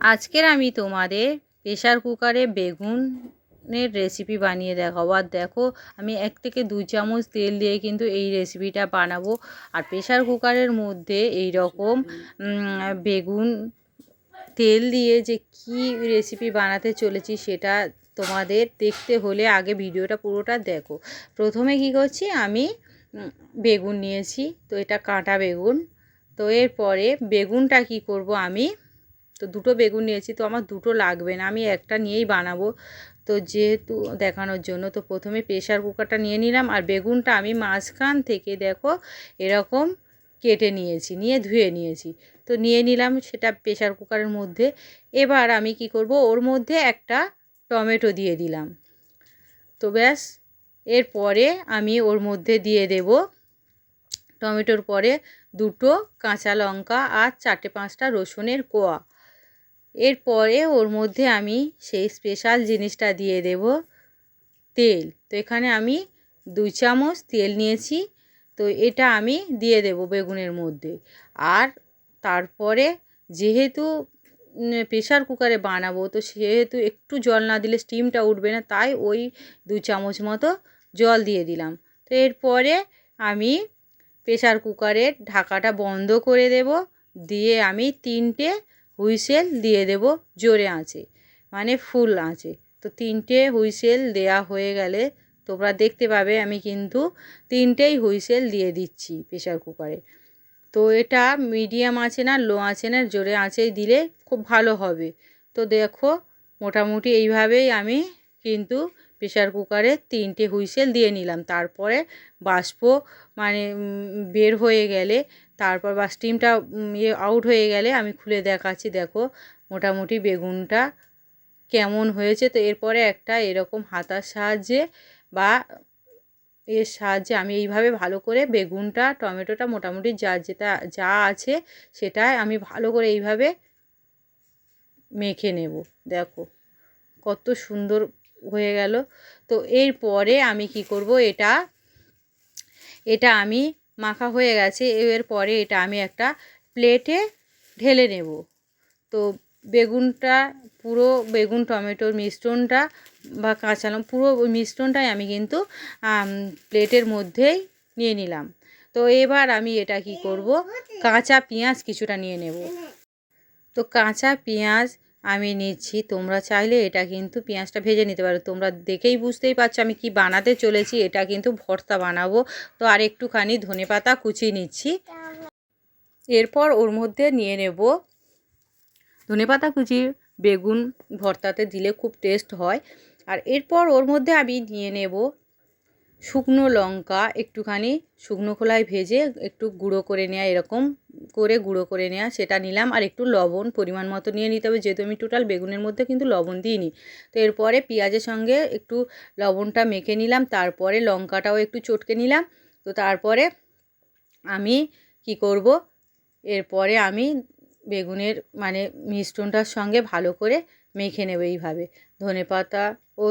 আজকের আমি তোমাদের প্রেশার কুকারে বেগুনের রেসিপি বানিয়ে দেখাবো। আর দেখো, আমি এক থেকে দু চামচ তেল দিয়ে কিন্তু এই রেসিপিটা বানাবো। আর প্রেশার কুকারের মধ্যে এই রকম বেগুন তেল দিয়ে যে কি রেসিপি বানাতে চলেছি সেটা তোমাদের দেখতে হলে আগে ভিডিওটা পুরোটা দেখো। প্রথমে কি করছি আমি বেগুন নিয়েছি, তো এটা কাঁটা বেগুন। তো এরপরে বেগুনটা কি করব আমি তো দুটো বেগুন নিয়েছি, তো আমার দুটো লাগবে না, আমি একটা নিয়েই বানাবো। তো যেহেতু দেখানোর জন্য, তো প্রথমে প্রেশার কুকারটা নিয়ে নিলাম, আর বেগুনটা আমি মাঝখান থেকে দেখো এরকম কেটে নিয়েছি, নিয়ে ধুয়ে নিয়েছি। তো নিয়ে নিলাম সেটা প্রেশার কুকারের মধ্যে, এবার আমি কি করব, ওর মধ্যে একটা টমেটো দিয়ে দিলাম। তো ব্যাস, এরপরে আমি ওর মধ্যে দিয়ে দেব টমেটোর পরে দুটো কাঁচা লঙ্কা আর চারটে পাঁচটা রসুনের কোয়া। এরপরে ওর মধ্যে আমি সেই স্পেশাল জিনিসটা দিয়ে দেব, তেল। তো এখানে আমি দুই চামচ তেল নিয়েছি, তো এটা আমি দিয়ে দেব বেগুনের মধ্যে। আর তারপরে যেহেতু প্রেশার কুকারে বানাবো, তো সেহেতু একটু জল না দিলে স্টিমটা উঠবে না, তাই ওই দু চামচ মতো জল দিয়ে দিলাম। তো এরপরে আমি প্রেশার কুকারের ঢাকাটা বন্ধ করে দেব, দিয়ে আমি তিনটে হুইসেল দিয়ে দেব, জোরে আঁচে মানে ফুল আঁচে। তো তিনটে হুইসেল দেয়া হয়ে গেলে তোমরা দেখতে পাবে আমি কিন্তু তিনটেই হুইসেল দিয়ে দিচ্ছি প্রেশার কুকারে। তো এটা মিডিয়াম আছে না, লো আছে না, জোরে আঁচেই দিলে খুব ভালো হবে। তো দেখো, মোটামুটি এইভাবেই আমি কিন্তু প্রেশার কুকারে তিনটে হুইসেল দিয়ে নিলাম। তারপরে বাষ্প মানে বের হয়ে গেলে, তারপর বা স্টিমটা ইয়ে আউট হয়ে গেলে আমি খুলে দেখাচ্ছি, দেখো মোটামুটি বেগুনটা কেমন হয়েছে। তো এরপরে একটা এরকম হাতার সাহায্যে বা, এর সাহায্যে আমি এইভাবে ভালো করে বেগুনটা, টমেটোটা মোটামুটি যা যেটা, যা আছে সেটাই আমি ভালো করে এইভাবে মেখে নেব। দেখো কত সুন্দর হয়ে গেল। তো এরপরে আমি কি করব? এটা এটা আমি মাখা হয়ে গেছে। এর পরে এটা আমি একটা প্লেটে ঢেলে নেব। তো বেগুনটা পুরো, বেগুন, টমেটোর মিশ্রণটা বা কাঁচা পুরো ওই মিশ্রণটাই আমি কিন্তু প্লেটের মধ্যেই নিয়ে নিলাম। তো এবার আমি এটা কি করব? কাঁচা পেঁয়াজ কিছুটা নিয়ে নেব। তো কাঁচা পেঁয়াজ আমি নিচ্ছি, তোমরা চাইলে এটা কিন্তু পেঁয়াজটা ভেজে নিতে পারো। তোমরা দেখেই বুঝতেই পারছ আমি কি বানাতে চলেছি, এটা কিন্তু ভর্তা বানাবো। তো আর একটুখানি ধনে পাতা কুচিয়ে নিচ্ছি। এরপর ওর মধ্যে নিয়ে নেব ধনে পাতা কুচি, বেগুন ভর্তাতে দিলে খুব টেস্ট হয়। আর এরপর ওর মধ্যে আমি নিয়ে নেব শুকনো লঙ্কা একটুখানি শুকনো খোলায় ভেজে একটু গুঁড়ো করে নেওয়া এরকম করে গুঁড়ো করে নেওয়া সেটা নিলাম। আর একটু লবণ পরিমাণ মতো নিয়ে নিতে হবে, যেহেতু আমি টোটাল বেগুনের মধ্যে কিন্তু লবণ দিইনি। তো এরপরে পেঁয়াজের সঙ্গে একটু লবণটা মেখে নিলাম, তারপরে লঙ্কাটাও একটু চটকে নিলাম। তো তারপরে আমি কি করব? এরপরে আমি বেগুনের মানে মিশ্রণটার সঙ্গে ভালো করে মেখে নেব এইভাবে। ধনে পাতা ও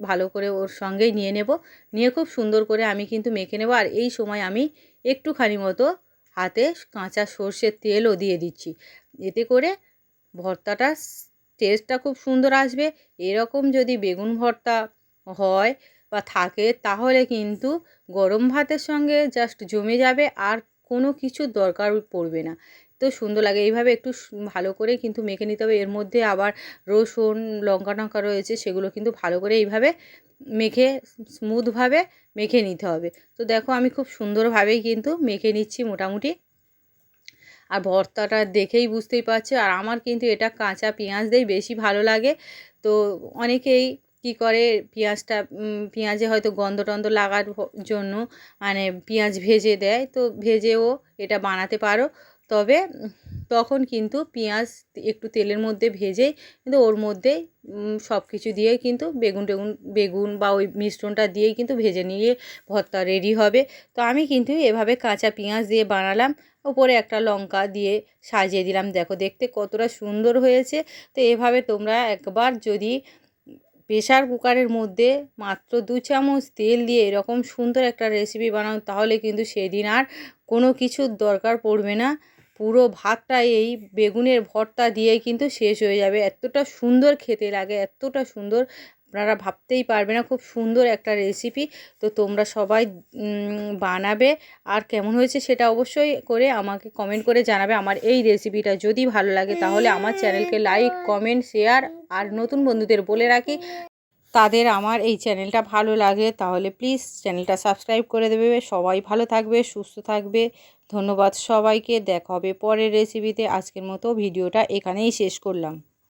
ভালো করে ওর সঙ্গেই নিয়ে নেব। নিয়ে খুব সুন্দর করে আমি কিন্তু মেখে নেব। আর এই সময় আমি একটুখানি মতো হাতে কাঁচা সর্ষের তেলও দিয়ে দিচ্ছি। এতে করে ভর্তাটা টেস্টটা খুব সুন্দর আসবে। এরকম যদি বেগুন ভর্তা হয় বা থাকে, তাহলে কিন্তু গরম ভাতের সঙ্গে জাস্ট জমে যাবে। আর কোনো কিছুর দরকার পড়বে না। তো সুন্দর লাগে। এইভাবে একটু ভালো করে কিন্তু মেখে নিতে হবে। এর মধ্যে আবার রসুন, লঙ্কা টঙ্কা রয়েছে, সেগুলো কিন্তু ভালো করে এইভাবে মেখে স্মুথভাবে মেখে নিতে হবে। তো দেখো আমি খুব সুন্দরভাবেই কিন্তু মেখে নিচ্ছি মোটামুটি। আর ভর্তাটা দেখেই বুঝতেই পারছ। আর আমার কিন্তু এটা কাঁচা পেঁয়াজ দিয়েই বেশি ভালো লাগে। তো অনেকেই কি করে পেঁয়াজটা পেঁয়াজে হয়তো গন্ধ টন্ধ লাগার জন্য মানে পেঁয়াজ ভেজে দেয়। তো ভেজেও এটা বানাতে পারো। তবে তখন কিন্তু পেঁয়াজ একটু তেলের মধ্যে ভেজেই কিন্তু ওর মধ্যে সব কিছু দিয়ে কিন্তু বেগুন টেগুন, বেগুন বা ওই মিশ্রণটা দিয়েই কিন্তু ভেজে নিয়ে ভর্তা রেডি হবে। তো আমি কিন্তু এভাবে কাঁচা পেঁয়াজ দিয়ে বানালাম ওপরে একটা লঙ্কা দিয়ে সাজিয়ে দিলাম। দেখো দেখতে কতটা সুন্দর হয়েছে। তো এভাবে তোমরা একবার যদি প্রেশার কুকারের মধ্যে মাত্র দু চামচ তেল দিয়ে এরকম সুন্দর একটা রেসিপি বানাও, তাহলে কিন্তু সেদিন আর কোনো কিছুর দরকার পড়বে না। পুরো ভাতটা এই বেগুনের ভর্তা দিয়ে কিন্তু শেষ হয়ে যাবে। এতটা সুন্দর খেতে লাগে, এতটা সুন্দর। আপনারা ভাবতেই পারবে না, খুব সুন্দর একটা রেসিপি তো তোমরা সবাই বানাবে। আর কেমন হয়েছে সেটা অবশ্যই করে আমাকে কমেন্ট করে জানাবে আমার এই রেসিপিটা যদি ভালো লাগে তাহলে আমার চ্যানেলকে লাইক কমেন্ট শেয়ার আর নতুন বন্ধুদের বলে রাখি। তাদের আমার এই চ্যানেলটা ভালো লাগে, তাহলে প্লিজ চ্যানেলটা সাবস্ক্রাইব করে দেবে। সবাই ভালো থাকবে, সুস্থ থাকবে। ধন্যবাদ সবাইকে। দেখা হবে পরের রেসিপিতে আজকের মতো ভিডিওটা এখানেই শেষ করলাম।